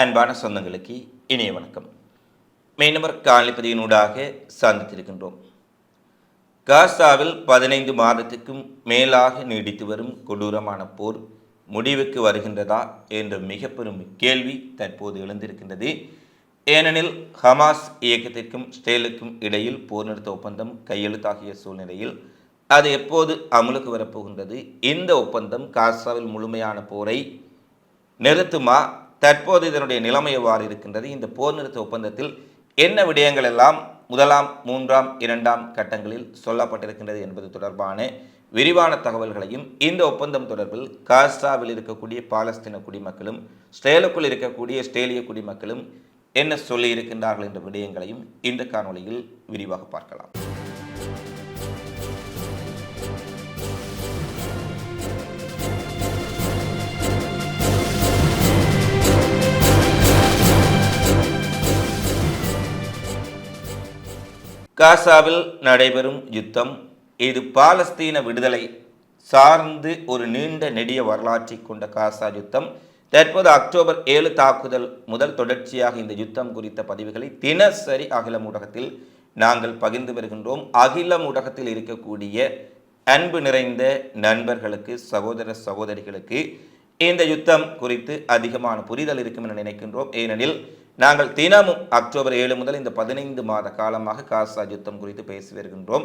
அன்பான சொந்தங்களுக்கு இணைய வணக்கம். மெய்நபர் காலிப்பதியினூடாக சந்தித்திருக்கின்றோம் காசாவில் பதினைந்து மாதத்துக்கும் மேலாக நீடித்து வரும் கொடூரமான போர் முடிவுக்கு வருகின்றதா என்ற மிக பெரும் கேள்வி தற்போது எழுந்திருக்கின்றது. ஏனெனில் ஹமாஸ் இயக்கத்திற்கும் ஸ்டேலுக்கும் இடையில் போர் நிறுத்த ஒப்பந்தம் கையெழுத்தாகிய சூழ்நிலையில் அது எப்போது அமலுக்கு வரப்போகின்றது? இந்த ஒப்பந்தம் காசாவில் முழுமையான போரை நிறுத்துமா? தற்போது இதனுடைய நிலைமை எவ்வாறு இருக்கின்றது? இந்த போர் நிறுத்த ஒப்பந்தத்தில் என்ன விடயங்கள் எல்லாம் முதலாம் மூன்றாம் இரண்டாம் கட்டங்களில் சொல்லப்பட்டிருக்கின்றது என்பது தொடர்பான விரிவான தகவல்களையும் இந்த ஒப்பந்தம் தொடர்பில் காசாவில் இருக்கக்கூடிய பாலஸ்தீன குடிமக்களும் ஸ்டேலுக்குள் இருக்கக்கூடிய ஸ்டேலிய குடிமக்களும் என்ன சொல்லி இருக்கின்றார்கள் என்ற விடயங்களையும் இந்த காணொளியில் விரிவாக பார்க்கலாம். காசாவில் நடைபெறும் யுத்தம் இது பாலஸ்தீன விடுதலை சார்ந்து ஒரு நீண்ட நெடிய வரலாற்றை கொண்ட காசா யுத்தம். தற்போது அக்டோபர் ஏழு தாக்குதல் முதல் தொடர்ச்சியாக இந்த யுத்தம் குறித்த பதிவுகளை தினசரி அகிலம் ஊடகத்தில் நாங்கள் பகிர்ந்து வருகின்றோம். அகிலம் ஊடகத்தில் இருக்கக்கூடிய அன்பு நிறைந்த நண்பர்களுக்கு சகோதர சகோதரிகளுக்கு இந்த யுத்தம் குறித்து அதிகமான புரிதல் இருக்கும் என நினைக்கின்றோம். ஏனெனில் நாங்கள் தினமும் அக்டோபர் ஏழு முதல் இந்த பதினைந்து மாத காலமாக காசா யுத்தம் குறித்து பேசி வருகின்றோம்.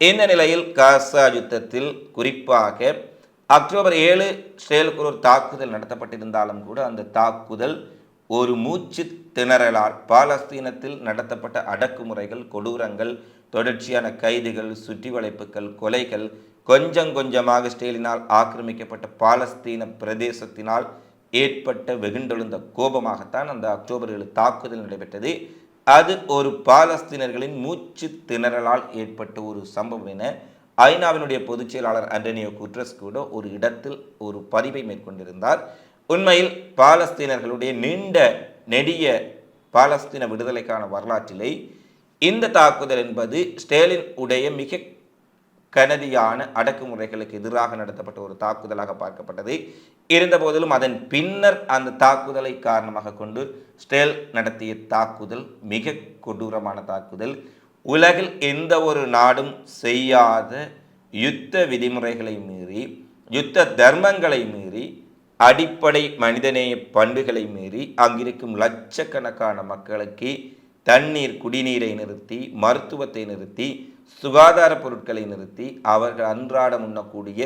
இந்த நிலையில் காசா யுத்தத்தில் குறிப்பாக அக்டோபர் ஏழு இஸ்ரேலுக்கு ஒரு தாக்குதல் நடத்தப்பட்டிருந்தாலும் கூட அந்த தாக்குதல் ஒரு மூச்சு திணறலால் பாலஸ்தீனத்தில் நடத்தப்பட்ட அடக்குமுறைகள் கொடூரங்கள் தொடர்ச்சியான கைதுகள் சுற்றி வளைப்புகள் கொலைகள் கொஞ்சம் கொஞ்சமாக ஸ்டேலினால் ஆக்கிரமிக்கப்பட்ட பாலஸ்தீன பிரதேசத்தினால் ஏற்பட்ட வெகுண்டெழுந்த கோபமாகத்தான் அந்த அக்டோபர் ஏழு தாக்குதல் நடைபெற்றது. அது ஒரு பாலஸ்தீனர்களின் மூச்சு திணறலால் ஏற்பட்ட ஒரு சம்பவம் என ஐநாவினுடைய பொதுச் செயலாளர் அண்டனியோ குட்ரஸ் கூட ஒரு இடத்தில் ஒரு பதிவை மேற்கொண்டிருந்தார். உண்மையில் பாலஸ்தீனர்களுடைய நீண்ட நெடிய பாலஸ்தீன விடுதலைக்கான வரலாற்றிலே இந்த தாக்குதல் என்பது ஸ்டேலின் உடைய மிக கனதியான அடக்குமுறைகளுக்கு எதிராக நடத்தப்பட்ட ஒரு தாக்குதலாக பார்க்கப்பட்டது. இருந்தபோதிலும் அதன் பின்னர் அந்த தாக்குதலை காரணமாக கொண்டு ஸ்டேல் நடத்திய தாக்குதல் மிக கொடூரமான தாக்குதல். உலகில் எந்த ஒரு நாடும் செய்யாத யுத்த விதிமுறைகளை மீறி யுத்த தர்மங்களை மீறி அடிப்படை மனிதநேய பண்புகளை மீறி அங்கிருக்கும் லட்சக்கணக்கான மக்களுக்கு தண்ணீர் குடிநீரை நிறுத்தி மருத்துவத்தை நிறுத்தி சுகாதார பொருட்களை நிறுத்தி அவர்கள் அன்றாடம் உண்ணக்கூடிய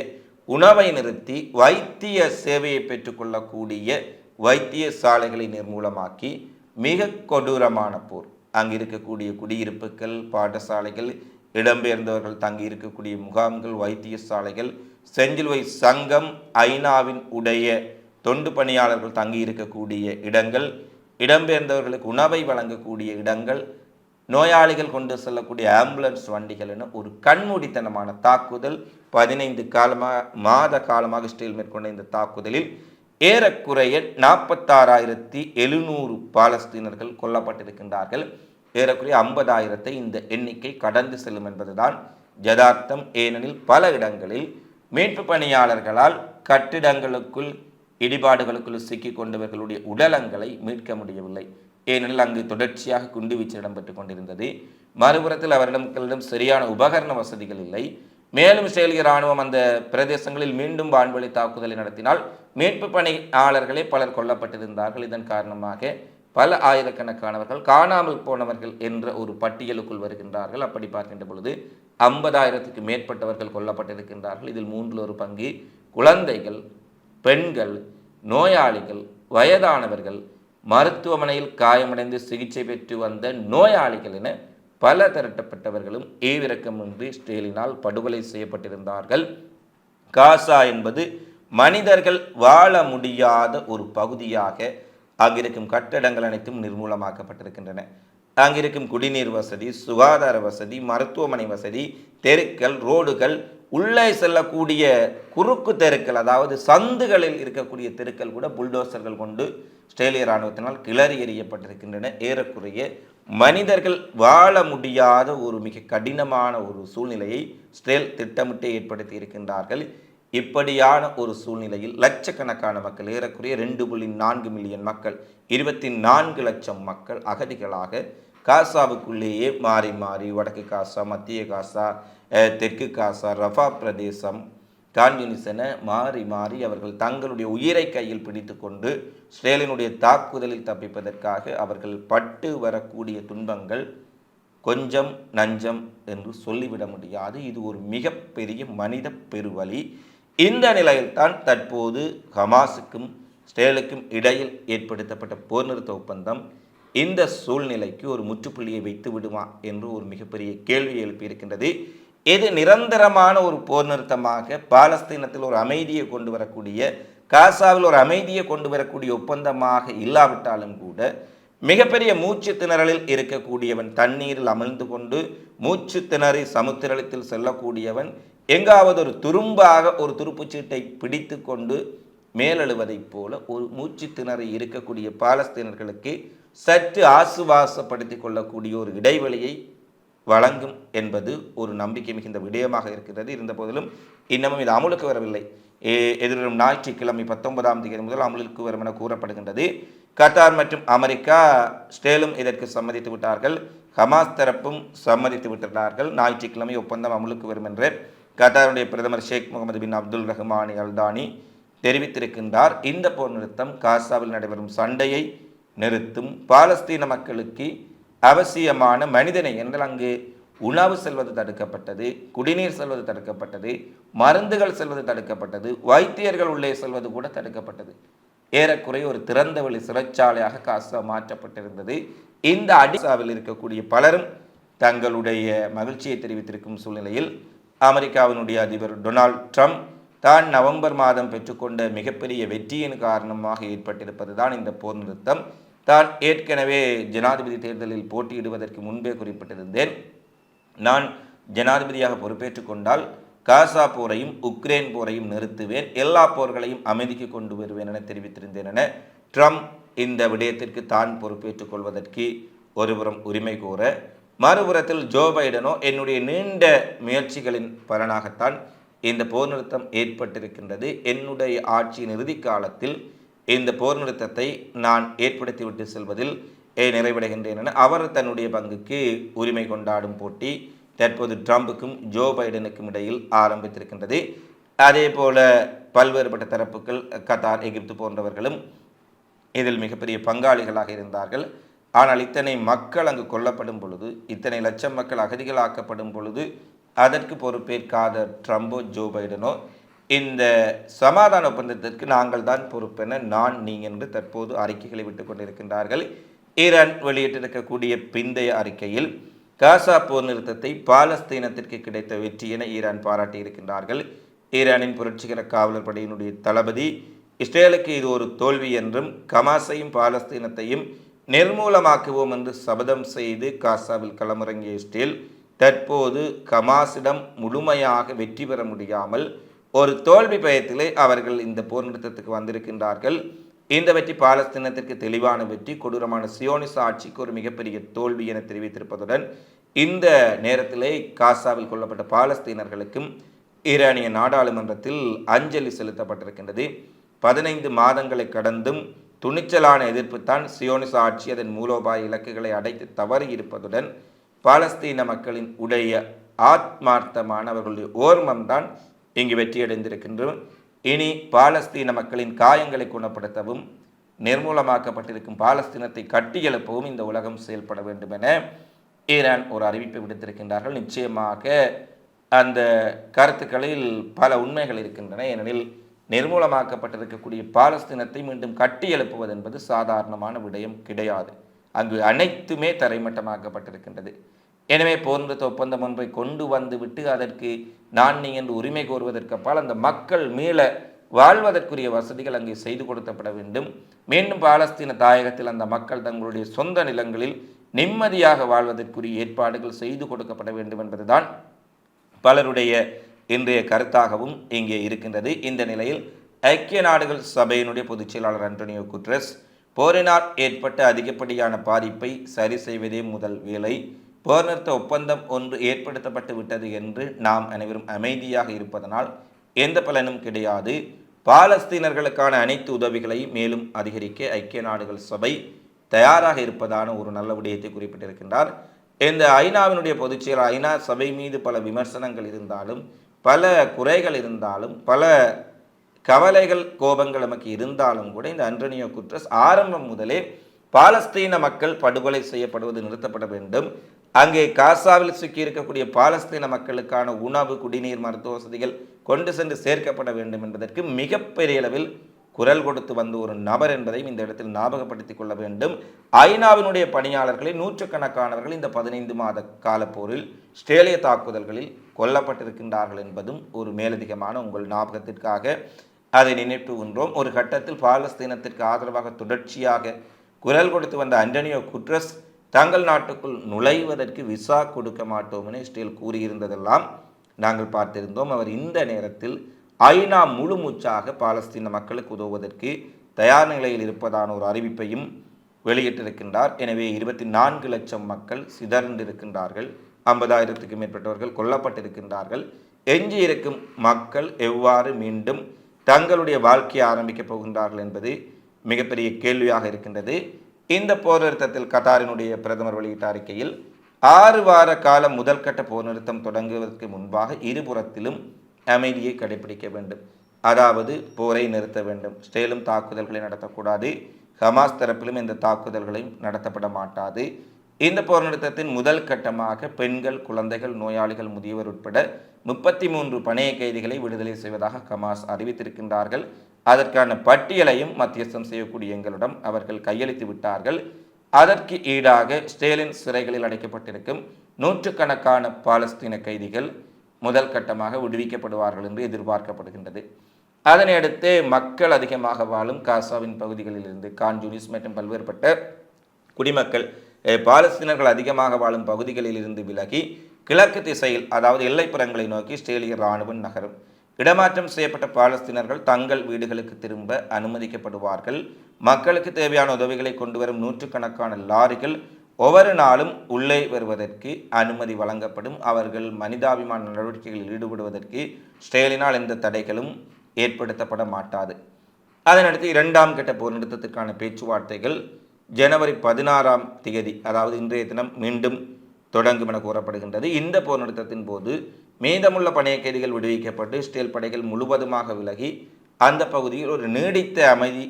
உணவை நிறுத்தி வைத்திய சேவையை பெற்றுக்கொள்ளக்கூடிய வைத்திய சாலைகளை நிர்மூலமாக்கி மிக கொடூரமான போர். அங்கு இருக்கக்கூடிய குடியிருப்புகள் பாடசாலைகள் இடம்பெயர்ந்தவர்கள் தங்கி இருக்கக்கூடிய முகாம்கள் வைத்தியசாலைகள் செஞ்சிலுவை சங்கம் ஐநாவின் உடைய தொண்டு பணியாளர்கள் தங்கி இருக்கக்கூடிய இடங்கள் இடம்பெயர்ந்தவர்களுக்கு உணவை வழங்கக்கூடிய இடங்கள் நோயாளிகள் கொண்டு செல்லக்கூடிய ஆம்புலன்ஸ் வண்டிகள் ஒரு கண்மூடித்தனமான தாக்குதல் பதினைந்து காலமாக மாத காலமாக ஸ்டீல் மேற்கொண்ட இந்த தாக்குதலில் ஏறக்குறைய நாற்பத்தாறாயிரத்தி எழுநூறு பாலஸ்தீனர்கள் கொல்லப்பட்டிருக்கின்றார்கள். ஏறக்குறைய ஐம்பதாயிரத்தை இந்த எண்ணிக்கை கடந்து செல்லும் என்பதுதான் யதார்த்தம். ஏனெனில் பல இடங்களில் மீட்பு பணியாளர்களால் கட்டிடங்களுக்குள் இடிபாடுகளுக்குள் சிக்கிக் கொண்டவர்களுடைய உடலங்களை மீட்க முடியவில்லை. ஏனெனில் அங்கு தொடர்ச்சியாக குண்டுவீச்சு இடம்பெற்று கொண்டிருந்தது. மறுபுறத்தில் அவரிடம்களிடம் சரியான உபகரண வசதிகள் இல்லை. மேலும் இஸ்ரேலிய இராணுவம் அந்த பிரதேசங்களில் மீண்டும் வான்வழி தாக்குதலை நடத்தினால் மீட்பு பணியாளர்களே பலர் கொல்லப்பட்டிருந்தார்கள். இதன் காரணமாக பல ஆயிரக்கணக்கானவர்கள் காணாமல் போனவர்கள் என்ற ஒரு பட்டியலுக்குள் வருகின்றார்கள். அப்படி பார்க்கின்ற பொழுது ஐம்பதாயிரத்துக்கு மேற்பட்டவர்கள் கொல்லப்பட்டிருக்கின்றார்கள். இதில் மூன்றில் ஒரு பங்கு குழந்தைகள் பெண்கள் நோயாளிகள் வயதானவர்கள் மருத்துவமனையில் காயமடைந்து சிகிச்சை பெற்று வந்த நோயாளிகள் என பல திரட்டப்பட்டவர்களும் ஈவிரக்கமின்றி ஸ்டேலினால் படுகொலை செய்யப்பட்டிருந்தார்கள். காசா என்பது மனிதர்கள் வாழ முடியாத ஒரு பகுதியாக அங்கிருக்கும் கட்டடங்கள் அனைத்தும் நிர்மூலமாக்கப்பட்டிருக்கின்றன. அங்கிருக்கும் குடிநீர் வசதி சுகாதார வசதி மருத்துவமனை வசதி தெருக்கள் ரோடுகள் உள்ளே செல்லக்கூடிய குறுக்கு தெருக்கள் அதாவது சந்துகளில் இருக்கக்கூடிய தெருக்கள் கூட புல்டோசர்கள் கொண்டு ஆஸ்திரேலிய இராணுவத்தினால் கிளறி எறியப்பட்டிருக்கின்றன. ஏறக்குறைய மனிதர்கள் வாழ முடியாத ஒரு மிக கடினமான ஒரு சூழ்நிலையை ஸ்டேல் திட்டமிட்டு ஏற்படுத்தி இருக்கின்றார்கள். இப்படியான ஒரு சூழ்நிலையில் லட்சக்கணக்கான மக்கள் ஏறக்குறைய ரெண்டு புள்ளி நான்கு மில்லியன் மக்கள் இருபத்தி நான்கு லட்சம் மக்கள் அகதிகளாக காசாவுக்குள்ளேயே மாறி மாறி வடக்கு காசா மத்திய காசா தெற்கு காசா ரஃபா பிரதேசம் கான்யூனிஸ் என மாறி மாறி அவர்கள் தங்களுடைய உயிரை கையில் பிடித்து கொண்டு இஸ்ரேலினுடைய தாக்குதலில் தப்பிப்பதற்காக அவர்கள் பட்டு வரக்கூடிய துன்பங்கள் கொஞ்சம் நஞ்சம் என்று சொல்லிவிட முடியாது. இது ஒரு மிகப்பெரிய மனித பெருவழி இந்த நிலையில்தான் தற்போது ஹமாஸுக்கும் இஸ்ரேலுக்கும் இடையில் ஏற்படுத்தப்பட்ட போர் நிறுத்த ஒப்பந்தம் இந்த சூழ்நிலைக்கு ஒரு முற்றுப்புள்ளியை வைத்து விடுமா என்று ஒரு மிகப்பெரிய கேள்வி எழுப்பியிருக்கின்றது. இது நிரந்தரமான ஒரு போர் நிறுத்தமாக பாலஸ்தீனத்தில் ஒரு அமைதியை கொண்டு வரக்கூடிய காசாவில் ஒரு அமைதியை கொண்டு வரக்கூடிய ஒப்பந்தமாக இல்லாவிட்டாலும் கூட மிகப்பெரிய மூச்சு திணறலில் இருக்கக்கூடியவன் தண்ணீரில் அமிழ்ந்து கொண்டு மூச்சு திணறி சமுத்திரத்தில் செல்லக்கூடியவன் எங்காவது ஒரு துரும்பாக ஒரு துருப்புச்சீட்டை பிடித்து கொண்டு மேலெழுவதைப் போல ஒரு மூச்சு திணறி இருக்கக்கூடிய பாலஸ்தீனர்களுக்கு சற்று ஆசுவாசப்படுத்தி கொள்ளக்கூடிய ஒரு இடைவெளியை வழங்கும் என்பது ஒரு நம்பிக்கை மிகுந்த விடயமாக இருக்கிறது. இருந்த போதிலும் இன்னமும் இது அமுலுக்கு வரவில்லை. எதிர்வரும் ஞாயிற்றுக்கிழமை பத்தொன்பதாம் தேதி முதல் அமலுக்கு வரும் என கூறப்படுகின்றது. கத்தார் மற்றும் அமெரிக்கா ஸ்டேலும் இதற்கு சம்மதித்து விட்டார்கள். ஹமாஸ் தரப்பும் சம்மதித்து விட்டார்கள். ஞாயிற்றுக்கிழமை ஒப்பந்தம் அமலுக்கு வரும் என்று கத்தாருடைய பிரதமர் Sheikh Mohammed bin Abdul Rahman Al Thani தெரிவித்திருக்கின்றார். இந்த போர் நிறுத்தம் காசாவில் நடைபெறும் சண்டையை நிறுத்தும் பாலஸ்தீன மக்களுக்கு அவசியமான மனிதனை என்றால் அங்கு உணவு செல்வது தடுக்கப்பட்டது குடிநீர் செல்வது தடுக்கப்பட்டது மருந்துகள் செல்வது தடுக்கப்பட்டது வைத்தியர்கள் உள்ளே செல்வது கூட தடுக்கப்பட்டது. ஏறக்குறைய ஒரு திறந்தவெளி சிறைச்சாலையாக காசா மாற்றப்பட்டிருந்தது. இந்த அடிசாவில் இருக்கக்கூடிய பலரும் தங்களுடைய மகிழ்ச்சியை தெரிவித்திருக்கும் சூழ்நிலையில் அமெரிக்காவினுடைய அதிபர் டொனால்ட் ட்ரம்ப் தான் நவம்பர் மாதம் பெற்றுக்கொண்ட மிகப்பெரிய வெற்றியின் காரணமாக ஏற்பட்டிருப்பது தான் இந்த போர் நிறுத்தம். தான் ஏற்கனவே ஜனாதிபதி தேர்தலில் போட்டியிடுவதற்கு முன்பே குறிப்பிட்டிருந்தேன். நான் ஜனாதிபதியாக பொறுப்பேற்றுக் கொண்டால் காசா போரையும் உக்ரைன் போரையும் நிறுத்துவேன். எல்லா போர்களையும் அமைதிக்கு கொண்டு வருவேன் என தெரிவித்திருந்தேன் என ட்ரம்ப் இந்த விடயத்திற்கு தான் பொறுப்பேற்றுக் கொள்வதற்கு ஒருபுறம் உரிமை கோர மறுபுறத்தில் ஜோ பைடனோ என்னுடைய நீண்ட முயற்சிகளின் பலனாகத்தான் இந்த போர் நிறுத்தம் ஏற்பட்டிருக்கின்றது. என்னுடைய ஆட்சியின் இறுதி காலத்தில் இந்த போர் நிறுத்தத்தை நான் ஏற்படுத்திவிட்டு செல்வதில் நிறைவடைகின்றேன் என அவர் தன்னுடைய பங்குக்கு உரிமை கொண்டாடும் போட்டி தற்போது ட்ரம்புக்கும் ஜோ பைடனுக்கும் இடையில் ஆரம்பித்திருக்கின்றது. அதே போல பல்வேறுபட்ட தரப்புகள் கத்தார் எகிப்து போன்றவர்களும் இதில் மிகப்பெரிய பங்காளிகளாக இருந்தார்கள். ஆனால் இத்தனை மக்கள் அங்கு கொல்லப்படும் பொழுது இத்தனை லட்சம் மக்கள் அகதிகளாக்கப்படும் பொழுது அதற்கு பொறுப்பேற்காத ட்ரம்போ ஜோ பைடனோ இந்த சமாதான ஒப்பந்தத்திற்கு நாங்கள் தான் பொறுப்பென நான் நீ என்று தற்போது அறிக்கைகளை விட்டு கொண்டிருக்கின்றார்கள். ஈரான் வெளியிட்டிருக்கக்கூடிய பிந்தைய அறிக்கையில் காசா போர் நிறுத்தத்தை பாலஸ்தீனத்திற்கு கிடைத்த வெற்றி என ஈரான் பாராட்டியிருக்கின்றார்கள். ஈரானின் புரட்சிகர காவலர் படையினுடைய தளபதி இஸ்ரேலுக்கு இது ஒரு தோல்வி என்றும் கமாஸையும் பாலஸ்தீனத்தையும் நிர்மூலமாக்குவோம் என்று சபதம் செய்து காசாவில் களமிறங்கிய இஸ்ரேல் தற்போது கமாஸிடம் முழுமையாக வெற்றி பெற முடியாமல் ஒரு தோல்வி பயத்திலே அவர்கள் இந்த போர் நிறுத்தத்துக்கு வந்திருக்கின்றார்கள். இந்த வெற்றி பாலஸ்தீனத்திற்கு தெளிவான வெற்றி கொடூரமான சியோனிச ஆட்சிக்கு ஒரு மிகப்பெரிய தோல்வி என தெரிவித்திருப்பதுடன் இந்த நேரத்திலே காசாவில் கொல்லப்பட்ட பாலஸ்தீனர்களுக்கும் ஈரானிய நாடாளுமன்றத்தில் அஞ்சலி செலுத்தப்பட்டிருக்கின்றது. பதினைந்து மாதங்களை கடந்தும் துணிச்சலான எதிர்ப்பு தான் சியோனிச ஆட்சி அதன் மூலோபாய இலக்குகளை அடைத்து தவறி இருப்பதுடன் பாலஸ்தீன மக்களின் உடைய ஆத்மார்த்தமான அவர்களுடைய ஓர்மம்தான் இங்கு வெற்றியடைந்திருக்கின்றோம். இனி பாலஸ்தீன மக்களின் காயங்களை குணப்படுத்தவும் நிர்மூலமாக்கப்பட்டிருக்கும் பாலஸ்தீனத்தை கட்டியெழுப்பவும் இந்த உலகம் செயல்பட வேண்டும் என ஈரான் ஒரு அறிவிப்பை விடுத்திருக்கின்றார்கள். நிச்சயமாக அந்த கருத்துக்களில் பல உண்மைகள் இருக்கின்றன. ஏனெனில் நிர்மூலமாக்கப்பட்டிருக்கக்கூடிய பாலஸ்தீனத்தை மீண்டும் கட்டியெழுப்புவது என்பது சாதாரணமான விடயம் கிடையாது. அங்கு அனைத்துமே தரைமட்டமாக்கப்பட்டிருக்கின்றது. எனவே போன்ற ஒப்பந்தம் ஒன்றை கொண்டு வந்துவிட்டு அதற்கு நான் நீ என்று உரிமை கோருவதற்கு அப்பால் அந்த மக்கள் மீள வாழ்வதற்குரிய வசதிகள் அங்கே செய்து கொடுக்கப்பட வேண்டும். மீண்டும் பாலஸ்தீன தாயகத்தில் அந்த மக்கள் தங்களுடைய சொந்த நிலங்களில் நிம்மதியாக வாழ்வதற்குரிய ஏற்பாடுகள் செய்து கொடுக்கப்பட வேண்டும் என்பதுதான் பலருடைய இன்றைய கருத்தாகவும் இங்கே இருக்கின்றது. இந்த நிலையில் ஐக்கிய நாடுகள் சபையினுடைய பொதுச் செயலாளர் அண்டோனியோ குட்ரஸ் போரினால் ஏற்பட்ட அதிகப்படியான பாதிப்பை சரி செய்வதே முதல் வேலை. போர்நிறுத்த ஒப்பந்தம் ஒன்று ஏற்படுத்தப்பட்டு விட்டது என்று நாம் அனைவரும் அமைதியாக இருப்பதனால் எந்த பலனும் கிடையாது. பாலஸ்தீனர்களுக்கான அனைத்து உதவிகளையும் மேலும் அதிகரிக்க ஐக்கிய நாடுகள் சபை தயாராக இருப்பதான ஒரு நல்ல விடயத்தை குறிப்பிட்டிருக்கின்றார். இந்த ஐநாவினுடைய பொதுச்செயல் ஐநா சபை மீது பல விமர்சனங்கள் இருந்தாலும் பல குறைகள் இருந்தாலும் பல கவலைகள் கோபங்கள் நமக்கு இருந்தாலும் கூட இந்த அன்டோனியோ குட்ரஸ் ஆரம்பம் முதலே பாலஸ்தீன மக்கள் படுகொலை செய்யப்படுவது நிறுத்தப்பட வேண்டும். அங்கே காசாவில் சிக்கி இருக்கக்கூடிய பாலஸ்தீன மக்களுக்கான உணவு குடிநீர் மருத்துவ வசதிகள் கொண்டு சென்று சேர்க்கப்பட வேண்டும் என்பதற்கு மிகப்பெரிய அளவில் குரல் கொடுத்து வந்த ஒரு நபர் என்பதையும் இந்த இடத்தில் ஞாபகப்படுத்திக் கொள்ள வேண்டும். ஐநாவினுடைய பணியாளர்களை நூற்றுக்கணக்கானவர்கள் இந்த பதினைந்து மாத காலப்போரில் ஸ்ட்ரேலிய தாக்குதல்களில் கொல்லப்பட்டிருக்கின்றார்கள் என்பதும் ஒரு மேலதிகமான உங்கள் ஞாபகத்திற்காக அதை நினைவுகின்றோம் ஒரு கட்டத்தில் பாலஸ்தீனத்திற்கு ஆதரவாக தொடர்ச்சியாக குரல் கொடுத்து வந்த அண்டனியோ குட்ரஸ் தங்கள் நாட்டுக்குள் நுழைவதற்கு விசா கொடுக்க மாட்டோம் என இஸ்ரேல் கூறியிருந்ததெல்லாம் நாங்கள் பார்த்திருந்தோம். அவர் இந்த நேரத்தில் ஐநா முழு மூச்சாக பாலஸ்தீன மக்களுக்கு உதவுவதற்கு தயார் நிலையில் இருப்பதான ஒரு அறிவிப்பையும் வெளியிட்டிருக்கின்றார். எனவே இருபத்தி நான்கு லட்சம் மக்கள் சிதறண்டிருக்கின்றார்கள் ஐம்பதாயிரத்துக்கும் மேற்பட்டவர்கள் கொல்லப்பட்டிருக்கின்றார்கள். எஞ்சியிருக்கும் மக்கள் எவ்வாறு மீண்டும் தங்களுடைய வாழ்க்கையை ஆரம்பிக்கப் போகின்றார்கள் என்பது மிகப்பெரிய கேள்வியாக இருக்கின்றது. இந்த போர் நிறுத்தத்தில் கத்தாரினுடைய பிரதமர் வெளியிட்ட அறிக்கையில் ஆறு வார காலம் முதல் கட்ட போர் நிறுத்தம் தொடங்குவதற்கு முன்பாக இருபுறத்திலும் அமைதியை கடைபிடிக்க வேண்டும். அதாவது போரை நிறுத்த வேண்டும். ஸ்டேலும் தாக்குதல்களை நடத்தக்கூடாது. ஹமாஸ் தரப்பிலும் இந்த தாக்குதல்களையும் நடத்தப்பட மாட்டாது. இந்த போர் நிறுத்தத்தின் முதல் கட்டமாக பெண்கள் குழந்தைகள் நோயாளிகள் முதியவர் உட்பட முப்பத்தி மூன்று பணைய கைதிகளை விடுதலை செய்வதாக ஹமாஸ் அறிவித்திருக்கின்றார்கள். அதற்கான பட்டியலையும் மத்தியஸ்தம் செய்யக்கூடிய எங்களிடம் அவர்கள் கையளித்து விட்டார்கள். அதற்கு ஈடாக ஸ்டேலின் சிறைகளில் அடைக்கப்பட்டிருக்கும் நூற்றுக்கணக்கான பாலஸ்தீன கைதிகள் முதல் கட்டமாக விடுவிக்கப்படுவார்கள் என்று எதிர்பார்க்கப்படுகின்றது. அதனையடுத்து மக்கள் அதிகமாக வாழும் காசாவின் பகுதிகளிலிருந்து கான்ஜூனிஸ் மற்றும் பல்வேறுபட்ட குடிமக்கள் பாலஸ்தீனர்கள் அதிகமாக வாழும் பகுதிகளில் இருந்து விலகி கிழக்கு திசையில் அதாவது எல்லைப்புறங்களை நோக்கி இஸ்ரேலிய இராணுவம் நகரும். இடமாற்றம் செய்யப்பட்ட பாலஸ்தீனர்கள் தங்கள் வீடுகளுக்கு திரும்ப அனுமதிக்கப்படுவார்கள். மக்களுக்கு தேவையான உதவிகளை கொண்டு வரும் நூற்றுக்கணக்கான லாரிகள் ஒவ்வொரு நாளும் உள்ளே வருவதற்கு அனுமதி வழங்கப்படும். அவர்கள் மனிதாபிமான நடவடிக்கைகளில் ஈடுபடுவதற்கு ஸ்டேலினால் எந்த தடைகளும் ஏற்படுத்தப்பட மாட்டாது. அதனடுத்து இரண்டாம் கட்ட போர் நிறுத்தத்திற்கான பேச்சுவார்த்தைகள் ஜனவரி பதினாறாம் தேதி அதாவது இன்றைய தினம் மீண்டும் தொடங்கும் என கூறப்படுகின்றது. இந்த போர் நிறுத்தத்தின் போது மீதமுள்ள பணைய கைதிகள் விடுவிக்கப்பட்டு இஸ்ரேல் படைகள் முழுவதுமாக விலகி அந்த பகுதியில் ஒரு நீடித்த அமைதி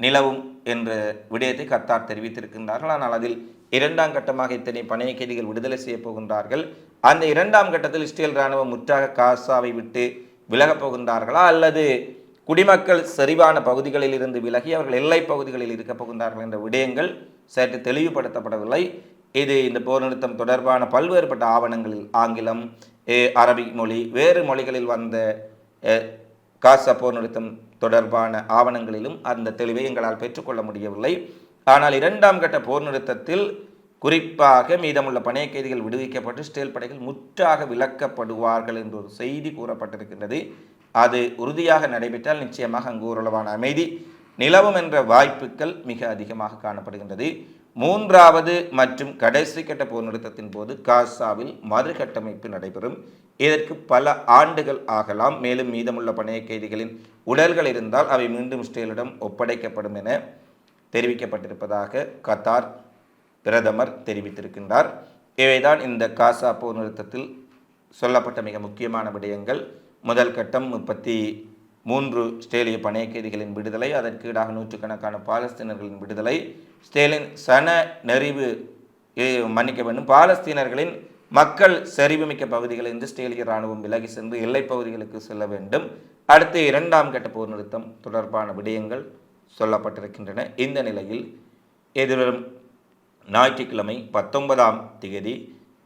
நிலவும் என்ற விடயத்தை கத்தார் தெரிவித்திருக்கின்றார்கள். ஆனால் அதில் இரண்டாம் கட்டமாக இத்தனை பணைய கைதிகள் விடுதலை செய்ய போகின்றார்கள். அந்த இரண்டாம் கட்டத்தில் இஸ்ரேல் இராணுவம் முற்றாக காசாவை விட்டு விலகப் போகின்றார்களா? அல்லது குடிமக்கள் செறிவான பகுதிகளில் இருந்து விலகி அவர்கள் எல்லைப் பகுதிகளில் இருக்கப் போகின்றார்கள் என்ற விடயங்கள் சற்று தெளிவுபடுத்தப்படவில்லை. இது இந்த போர் நிறுத்தம் தொடர்பான பல்வேறுபட்ட ஆவணங்களில் ஆங்கிலம் அரபிக் மொழி. வேறு மொழிகளில் வந்த காசா போர் நிறுத்தம் தொடர்பான ஆவணங்களிலும் அந்த தெளிவை எங்களால் பெற்றுக்கொள்ள முடியவில்லை. ஆனால் இரண்டாம் கட்ட போர் நிறுத்தத்தில் குறிப்பாக மீதமுள்ள பணைய கைதிகள் விடுவிக்கப்பட்டு ஸ்டேல் படைகள் முற்றாக விலக்கப்படுவார்கள் என்ற ஒரு செய்தி கூறப்பட்டிருக்கின்றது. அது உறுதியாக நடைபெற்றால் நிச்சயமாக அங்கு ஓரளவான அமைதி நிலவும் என்ற வாய்ப்புகள் மிக அதிகமாக காணப்படுகின்றது. மூன்றாவது மற்றும் கடைசி கட்ட போர் நிறுத்தத்தின் போது காசாவில் மறுகட்டமைப்பு நடைபெறும். இதற்கு பல ஆண்டுகள் ஆகலாம். மேலும் மீதமுள்ள பணைய கைதிகளின் உடல்கள் இருந்தால் அவை மீண்டும் இஸ்ரேலிடம் ஒப்படைக்கப்படும் என தெரிவிக்கப்பட்டிருப்பதாக கத்தார் பிரதமர் தெரிவித்திருக்கின்றார். இவைதான் இந்த காசா போர் நிறுத்தத்தில் சொல்லப்பட்ட மிக முக்கியமான விடயங்கள். முதல் கட்டம் முப்பத்தி மூன்று ஸ்டேலிய பணைய கைதிகளின் விடுதலை அதற்கு ஈடாக நூற்றுக்கணக்கான பாலஸ்தீனர்களின் விடுதலை ஸ்டேலின் சன நெறிவு மன்னிக்க வேண்டும். பாலஸ்தீனர்களின் மக்கள் செறிவுமிக்க பகுதிகளிலிருந்து ஸ்டேலிய இராணுவம் விலகி சென்று எல்லைப் பகுதிகளுக்கு செல்ல வேண்டும். அடுத்து இரண்டாம் கட்ட போர் நிறுத்தம் தொடர்பான விடயங்கள் சொல்லப்பட்டிருக்கின்றன. இந்த நிலையில் எதிர்வரும் ஞாயிற்றுக்கிழமை பத்தொன்பதாம் தேதி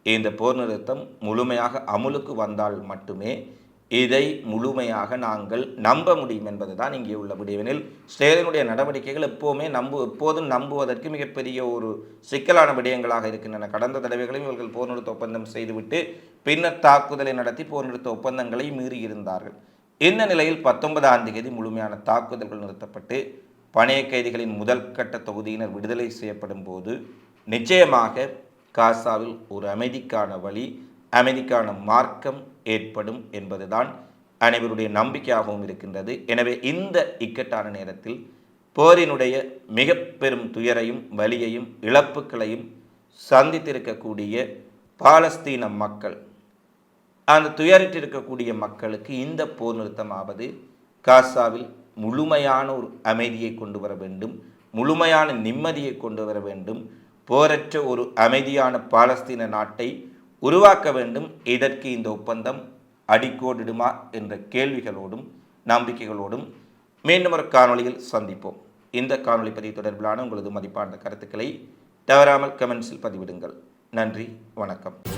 இந்த போர் நிறுத்தம் முழுமையாக அமுலுக்கு வந்தால் மட்டுமே இதை முழுமையாக நாங்கள் நம்ப முடியும் என்பதுதான் இங்கே உள்ள முடிவெனில் ஸ்டேலினுடைய நடவடிக்கைகள் எப்போவுமே நம்பு எப்போதும் நம்புவதற்கு மிகப்பெரிய ஒரு சிக்கலான விடயங்களாக இருக்கின்றன. கடந்த தடவைகளையும் இவர்கள் போர் நிறுத்த ஒப்பந்தம் செய்துவிட்டு பின்னர் தாக்குதலை நடத்தி போர் நிறுத்த ஒப்பந்தங்களை மீறியிருந்தார்கள் இந்த நிலையில் பத்தொன்பதாம் தேதி முழுமையான தாக்குதல்கள் நிறுத்தப்பட்டு பணைய கைதிகளின் முதல் கட்ட தொகுதியினர் விடுதலை செய்யப்படும் போது நிச்சயமாக காசாவில் ஒரு அமைதிக்கான வழி அமைதிக்கான மார்க்கம் ஏற்படும் என்பதுதான் அனைவருடைய நம்பிக்கையாகவும் இருக்கின்றது. எனவே இந்த இக்கட்டான நேரத்தில் போரினுடைய மிக பெரும் துயரையும் வலியையும் இழப்புகளையும் சந்தித்திருக்கக்கூடிய பாலஸ்தீன மக்கள் அந்த துயரிட்டிருக்கக்கூடிய மக்களுக்கு இந்த போர் நிறுத்தமாவது காசாவில் முழுமையான ஒரு அமைதியை கொண்டு வர வேண்டும் முழுமையான நிம்மதியை கொண்டு வர வேண்டும். போரற்ற ஒரு அமைதியான பாலஸ்தீன நாட்டை உருவாக்க வேண்டும். இதற்கு இந்த ஒப்பந்தம்? அடிக்கோடிடுமா? என்ற கேள்விகளோடும் நம்பிக்கைகளோடும் மீண்டும் ஒரு காணொளியில் சந்திப்போம். இந்த காணொளி பதிவு தொடர்பிலான உங்களது மதிப்பான கருத்துக்களை தவறாமல் கமெண்ட்ஸில் பதிவிடுங்கள். நன்றி வணக்கம்.